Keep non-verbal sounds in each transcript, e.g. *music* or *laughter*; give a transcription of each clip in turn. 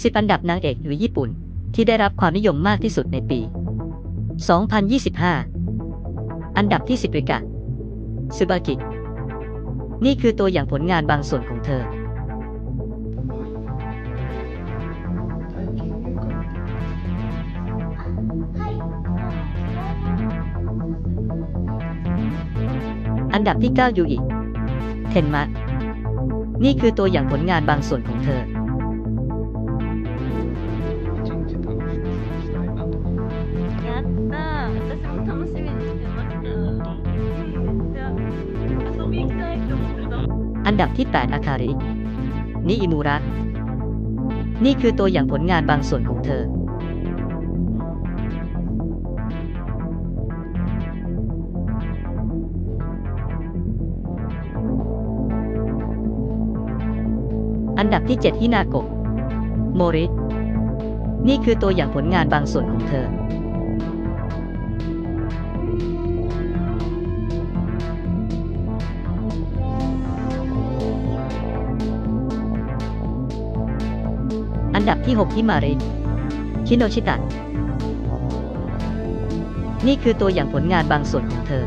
10 อันดับนางเอกหรือญี่ปุ่น ที่ได้รับความนิยมมากที่สุดในปี 2025 อันดับที่ 10ริกะซึบากิ นี่คือตัวอย่างผลงานบางส่วนของเธอ อันดับที่ 9 ยูอิ เทนมะ นี่คือตัวอย่างผลงานบางส่วนของเธอ อันดับที่ 8 อาคาริ นิอิมูระ นี่คือตัวอย่างผลงานบางส่วนของเธอ อันดับที่ 7 ฮินาโกะ โมริ นี่คือตัวอย่างผลงานบางส่วนของเธอ ดับที่ 6 ฮิมาริ คิโนชิตะ นี่คือตัวอย่างผลงานบางส่วนของเธอ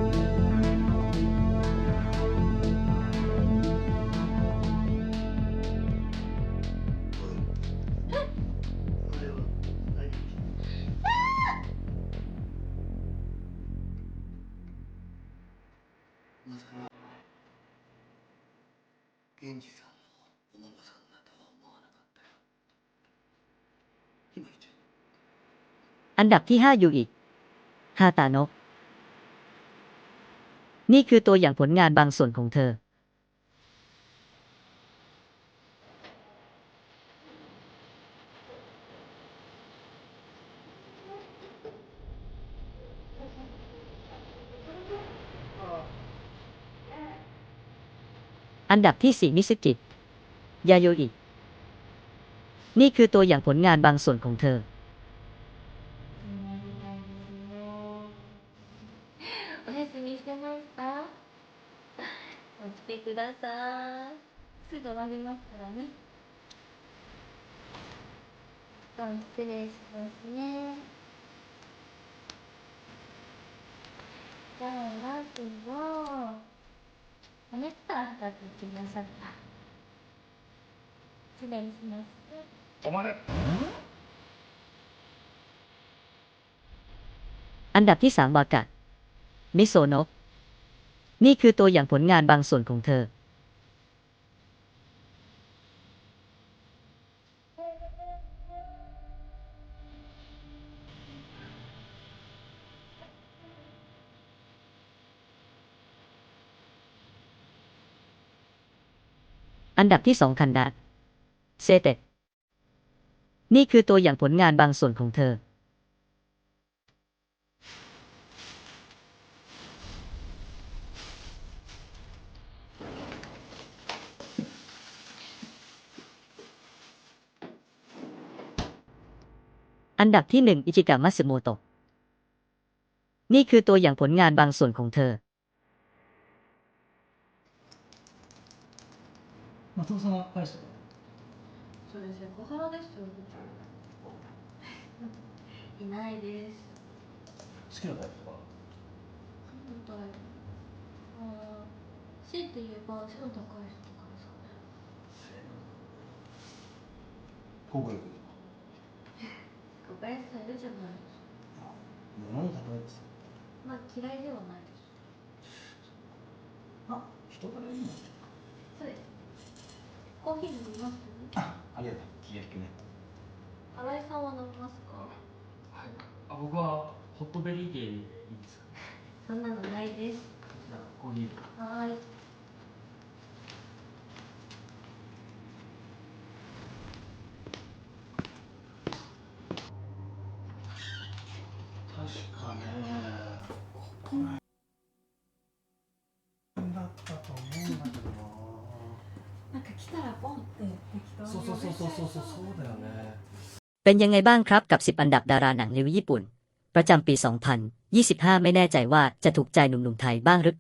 まさか อันดับที่5ยูอิฮาตาโนะนี่คือตัวอย่างผลงานบางส่วนของเธอ อันดับที่ 4 มิสกิยาโยอิ นี่คือตัวอย่างผลงานบางส่วนของเธอ お休みしてました起きてくださいすぐ終わりますからね一旦失礼しますねじゃあまずはおネクタイ貼ってくださ ที่เบนซ์นะผมว่าอันดับที่สามบากะมิโซโนะนี่คือตัวอย่างผลงานบางส่วนของเธอ อันดับที่สองคันดา เซเตะนี่คือตัวอย่างผลงานบางส่วนของเธอ อันดับที่หนึ่งอิจิกะมัตสึโมโตะ นี่คือตัวอย่างผลงานบางส่วนของเธอ 松尾さんは返した それセクハラですよ部長いないです。好きなタイプとか？なんだろうあー強いて言えば背の高い人とかですかね。国力小林さんいるじゃないですか物の例えですまあ嫌いではないです。あ人柄いいのそうです。コーヒー飲みます？あありがとう。気が利くね新井さんは飲みますか？はい、あ僕はホットベリー系でいいです。か *laughs* そんなのないです。じゃあコーヒー。はーいそうそうそうそうそうそうそうだよね เป็นยังไงบ้างครับกับ 10 อันดับดาราหนังในญี่ปุ่น ประจำปี 2025 ไม่แน่ใจว่าจะถูกใจหนุ่มๆไทยบ้างหรือเปล่า